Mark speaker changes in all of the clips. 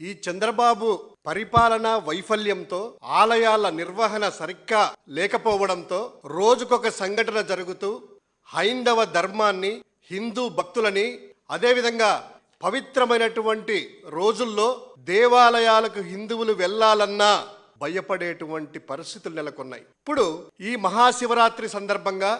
Speaker 1: ఈ చంద్రబాబు పరిపాలన వైఫల్యంతో ఆలయాల నిర్వహణ సరిగ్గా లేకపోవడంతో రోజుకొక సంఘటన జరుగుతూ హైందవ ధర్మాన్ని హిందూ భక్తులని అదేవిధంగా పవిత్రమైనటువంటి రోజుల్లో దేవాలయాలకు హిందువులు వెళ్ళాలన్నా భయపడేటువంటి పరిస్థితులు నెలకొన్నాయి. ఇప్పుడు ఈ మహాశివరాత్రి సందర్భంగా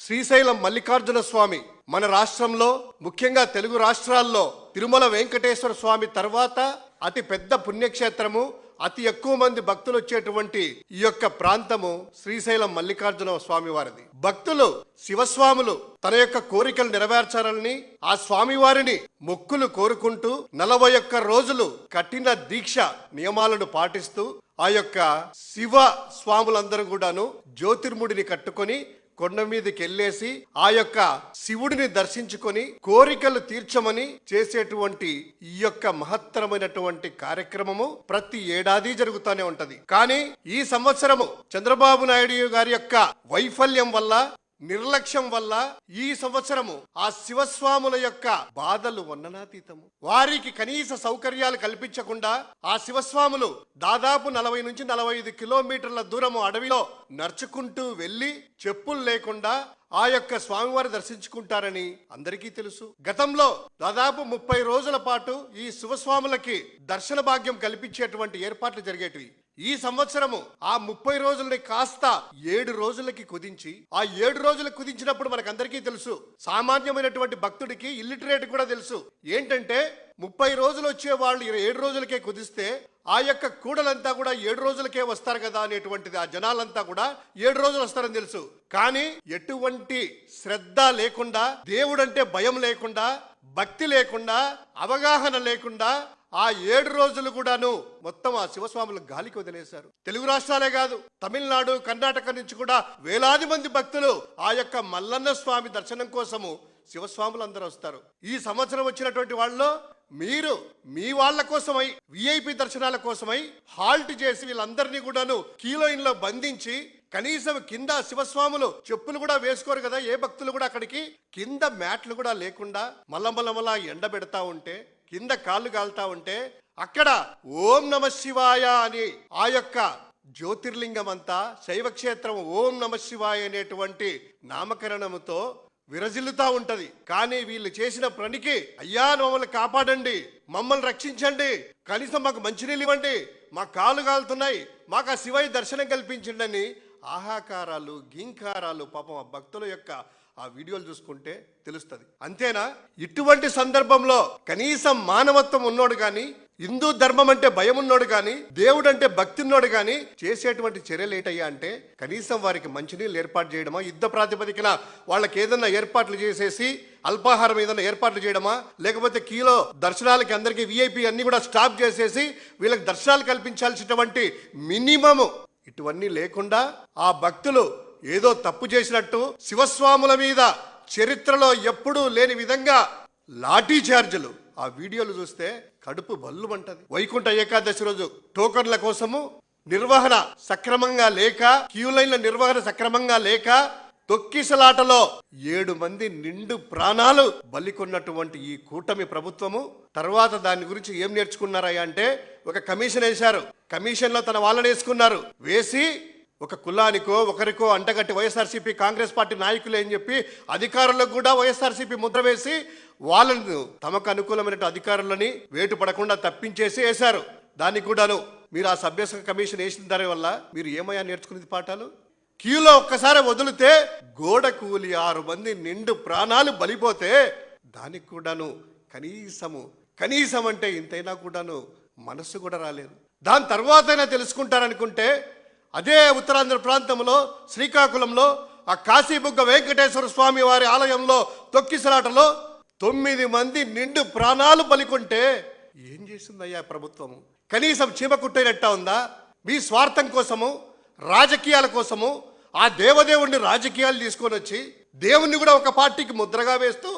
Speaker 1: శ్రీశైలం మల్లికార్జున స్వామి మన రాష్ట్రంలో ముఖ్యంగా తెలుగు రాష్ట్రాల్లో తిరుమల వెంకటేశ్వర స్వామి తర్వాత అతి పెద్ద పుణ్యక్షేత్రము అతి ఎక్కువ మంది భక్తులు వచ్చేటువంటి ఈ యొక్క ప్రాంతము శ్రీశైలం మల్లికార్జున స్వామి వారిది భక్తులు శివస్వాములు తన యొక్క కోరికలు నెరవేర్చాలని ఆ స్వామివారిని మొక్కులు కోరుకుంటూ నలభై ఒక్క రోజులు కఠిన దీక్ష నియమాలను పాటిస్తూ ఆ యొక్క శివ స్వాములందరూ కూడాను జ్యోతిర్ముడిని కట్టుకొని కొండ మీదకి వెళ్ళేసి ఆ యొక్క శివుడిని దర్శించుకొని కోరికలు తీర్చమని చేసేటువంటి ఈ యొక్క మహత్తరమైనటువంటి కార్యక్రమము ప్రతి ఏడాది జరుగుతూనే ఉంటది. కానీ ఈ సంవత్సరము చంద్రబాబు నాయుడు గారి యొక్క వైఫల్యం వల్ల నిర్లక్ష్యం వల్ల ఈ సంవత్సరము ఆ శివస్వాముల యొక్క బాధలు వర్ణనాతీతము వారికి కనీస సౌకర్యాలు కల్పించకుండా ఆ శివస్వాములు దాదాపు నలభై నుంచి నలభై ఐదు కిలోమీటర్ల దూరము అడవిలో నడుచుకుంటూ వెళ్ళి చెప్పులు లేకుండా ఆ యొక్క స్వామివారి దర్శించుకుంటారని అందరికీ తెలుసు. గతంలో దాదాపు ముప్పై రోజుల పాటు ఈ శివస్వాములకి దర్శన భాగ్యం కల్పించేటువంటి ఏర్పాట్లు జరిగేటివి. ఈ సంవత్సరము ఆ ముప్పై రోజులని కాస్త ఏడు రోజులకి కుదించి ఆ ఏడు రోజులకు కుదించినప్పుడు మనకందరికీ తెలుసు. సామాన్యమైనటువంటి భక్తుడికి ఇల్లిటరేట్ కూడా తెలుసు. ఏంటంటే ముప్పై రోజులు వచ్చే వాళ్ళు ఇరవై ఏడు రోజులకే కుదిస్తే ఆ యొక్క కూడలంతా కూడా ఏడు రోజులకే వస్తారు కదా అనేటువంటిది ఆ జనాలంతా కూడా ఏడు రోజులు వస్తారని తెలుసు. కానీ ఎటువంటి శ్రద్ధ లేకుండా దేవుడంటే భయం లేకుండా భక్తి లేకుండా అవగాహన లేకుండా ఆ ఏడు రోజులు కూడాను మొత్తం ఆ శివస్వాములు గాలికి వదిలేశారు. తెలుగు రాష్ట్రాలే కాదు తమిళనాడు కర్ణాటక నుంచి కూడా వేలాది మంది భక్తులు ఆ యొక్క మల్లన్న స్వామి దర్శనం కోసము శివస్వాములు అందరూ వస్తారు. ఈ సంవత్సరం వచ్చినటువంటి వాళ్ళలో మీరు మీ వాళ్ళ కోసమై విఐపి దర్శనాల కోసమై హాల్ట్ చేసి వీళ్ళందరినీ కూడాను కీలోయిన్లో బంధించి కనీసం కింద శివస్వాములు చెప్పులు కూడా వేసుకోరు కదా ఏ భక్తులు కూడా అక్కడికి కింద మ్యాట్లు కూడా లేకుండా మల్ల మల్ల మల్ల ఎండ పెడతా ఉంటే కింద కాళ్ళు కాలుతా ఉంటే అక్కడ ఓం నమ శివాయ అని ఆ యొక్క జ్యోతిర్లింగం అంతా శైవక్షేత్రం ఓం నమ శివాయ అనేటువంటి నామకరణముతో విరజిల్లుతా ఉంటది. కానీ వీళ్ళు చేసిన పనికి అయ్యా మమ్మల్ని కాపాడండి మమ్మల్ని రక్షించండి కనీసం మాకు మంచినీళ్ళు ఇవ్వండి మా కాలు కాలుతున్నాయి మాకు ఆ శివయ్య దర్శనం కల్పించండి ఆహాకారాలు గింకారాలు పాపం ఆ భక్తుల యొక్క ఆ వీడియోలు చూసుకుంటే తెలుస్తుంది. అంతేనా? ఇటువంటి సందర్భంలో కనీసం మానవత్వం ఉన్నోడు కానీ హిందూ ధర్మం అంటే భయం ఉన్నోడు కానీ దేవుడు అంటే భక్తి ఉన్నోడు కానీ చేసేటువంటి చర్యలు ఏటయ్యా అంటే కనీసం వారికి మంచినీళ్ళు ఏర్పాటు చేయడమా యుద్ధ ప్రాతిపదికన వాళ్ళకి ఏదైనా ఏర్పాట్లు చేసేసి అల్పాహారం ఏదైనా ఏర్పాట్లు చేయడమా లేకపోతే కీలో దర్శనాలకి అందరికీ విఐపి అన్ని కూడా స్టాప్ చేసేసి వీళ్ళకి దర్శనాలు కల్పించాల్సినటువంటి మినిమము ఇటువన్నీ లేకుండా ఆ భక్తులు ఏదో తప్పు చేసినట్టు శివస్వాముల మీద చరిత్రలో ఎప్పుడూ లేని విధంగా లాఠీ చార్జులు. ఆ వీడియోలు చూస్తే కడుపు బల్లుమంటది. వైకుంఠ ఏకాదశి రోజు టోకన్ల కోసము నిర్వహణ సక్రమంగా లేక క్యూ లైన్ల నిర్వహణ సక్రమంగా లేక తొక్కిసలాటలో ఏడు మంది నిండు ప్రాణాలు బలికొన్నటువంటి ఈ కూటమి ప్రభుత్వము. తర్వాత దాని గురించి ఏం నేర్చుకున్నారా అంటే ఒక కమిషన్ వేశారు. కమిషన్లో తన వాళ్ళని వేసుకున్నారు. వేసి ఒక కులానికో ఒకరికో అంటగట్టి వైఎస్ఆర్సీపీ కాంగ్రెస్ పార్టీ నాయకులు అని చెప్పి అధికారులకు కూడా వైఎస్ఆర్సీపీ ముద్ర వేసి వాళ్ళను తమకు అనుకూలమైన అధికారులని వేటు పడకుండా తప్పించేసి వేశారు. దానికి కూడాను మీరు ఆ సభ్య కమిషన్ వేసిన దాని వల్ల మీరు ఏమయ్యా నేర్చుకునేది పాఠాలు? క్యూలో ఒక్కసారి వదిలితే గోడ కూలి ఆరు మంది నిండు ప్రాణాలు బలిపోతే దానికి కూడాను కనీసము కనీసం అంటే ఇంతైనా కూడాను మనస్సు కూడా రాలేదు. దాని తర్వాతైనా తెలుసుకుంటారనుకుంటే అదే ఉత్తరాంధ్ర ప్రాంతంలో శ్రీకాకుళంలో ఆ కాశీబుగ్గ వెంకటేశ్వర స్వామి వారి ఆలయంలో తొక్కిసలాటలో తొమ్మిది మంది నిండు ప్రాణాలు పలికొంటే ఏం చేసిందయ్యా ప్రభుత్వము కనీసం చీమ కుట్టేనట్టా ఉందా? మీ స్వార్థం కోసము రాజకీయాల కోసము ఆ దేవదేవుణ్ణి రాజకీయాలు తీసుకొని వచ్చి దేవుణ్ణి కూడా ఒక పార్టీకి ముద్రగా వేస్తూ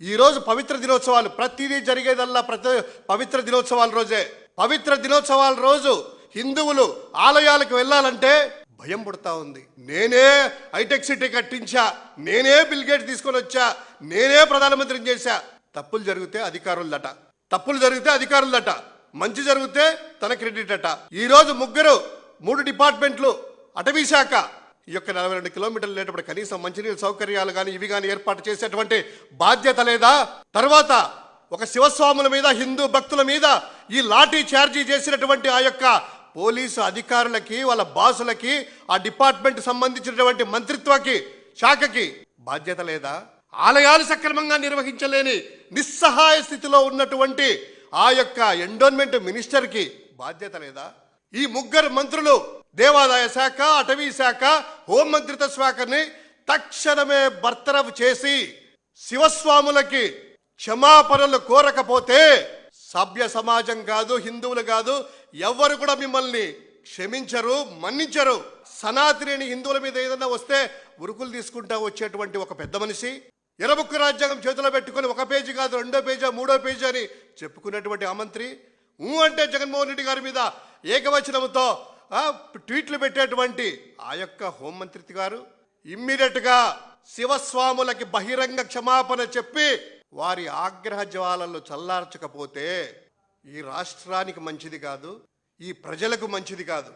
Speaker 1: ఈరోజు పవిత్ర దినోత్సవాలు ప్రతిదీ జరిగేదల్లా ప్రతి పవిత్ర దినోత్సవాల రోజే. పవిత్ర దినోత్సవాల రోజు హిందువులు ఆలయాలకు వెళ్ళాలంటే భయం పుడతా ఉంది. నేనే హైటెక్ సిటీ కట్టించా నేనే బిల్గేట్ తీసుకొని వచ్చా నేనే ప్రధానమంత్రిని చేశా. తప్పులు జరిగితే అధికారులదట. తప్పులు జరిగితే అధికారులదట. మంచి జరిగితే తన క్రెడిట్ అట. ఈ రోజు ముగ్గురు మూడు డిపార్ట్మెంట్లు అటవీ శాఖ ఈ యొక్క నలభై రెండు కిలోమీటర్లు లేటప్పుడు కనీసం మంచినీళ్ళ సౌకర్యాలు కానీ ఇవి కానీ ఏర్పాటు చేసేటువంటి బాధ్యత లేదా? తర్వాత ఒక శివస్వాముల మీద హిందూ భక్తుల మీద ఈ లాఠీ చార్జీ చేసినటువంటి ఆ యొక్క పోలీసు అధికారులకి వాళ్ళ బాసులకి ఆ డిపార్ట్మెంట్ సంబంధించినటువంటి మంత్రిత్వకి శాఖకి బాధ్యత లేదా? ఆలయాలు సక్రమంగా నిర్వహించలేని నిస్సహాయ స్థితిలో ఉన్నటువంటి ఆ యొక్క ఎండోన్మెంట్ మినిస్టర్కి బాధ్యత లేదా? ఈ ముగ్గురు మంత్రులు దేవాదాయ శాఖ అటవీ శాఖ హోంమంత్రిత్వ శాఖని తక్షణమే బర్తరఫ్ చేసి శివస్వాములకి క్షమాపణలు కోరకపోతే సభ్య సమాజం కాదు హిందువులు కాదు ఎవ్వరు కూడా మిమ్మల్ని క్షమించరు మన్నించరు. సనాతిని హిందువుల మీద ఏదైనా వస్తే ఉరుకులు తీసుకుంటా వచ్చేటువంటి ఒక పెద్ద మనిషి ఎరబుక్కు రాజ్యాంగం చేతిలో పెట్టుకొని ఒక పేజీ కాదు రెండో పేజీ మూడో పేజీ అని చెప్పుకున్నటువంటి ఆ మంత్రి ఊ అంటే జగన్మోహన్ రెడ్డి గారి మీద ఏకవచనంతో ట్వీట్లు పెట్టేటువంటి ఆ యొక్క హోంమంత్రి గారు ఇమ్మీడియట్గా శివస్వాములకి బహిరంగ క్షమాపణ చెప్పి వారి ఆగ్రహ జ్వాలలు చల్లార్చకపోతే ఈ రాష్ట్రానికి మంచిది కాదు ఈ ప్రజలకు మంచిది కాదు.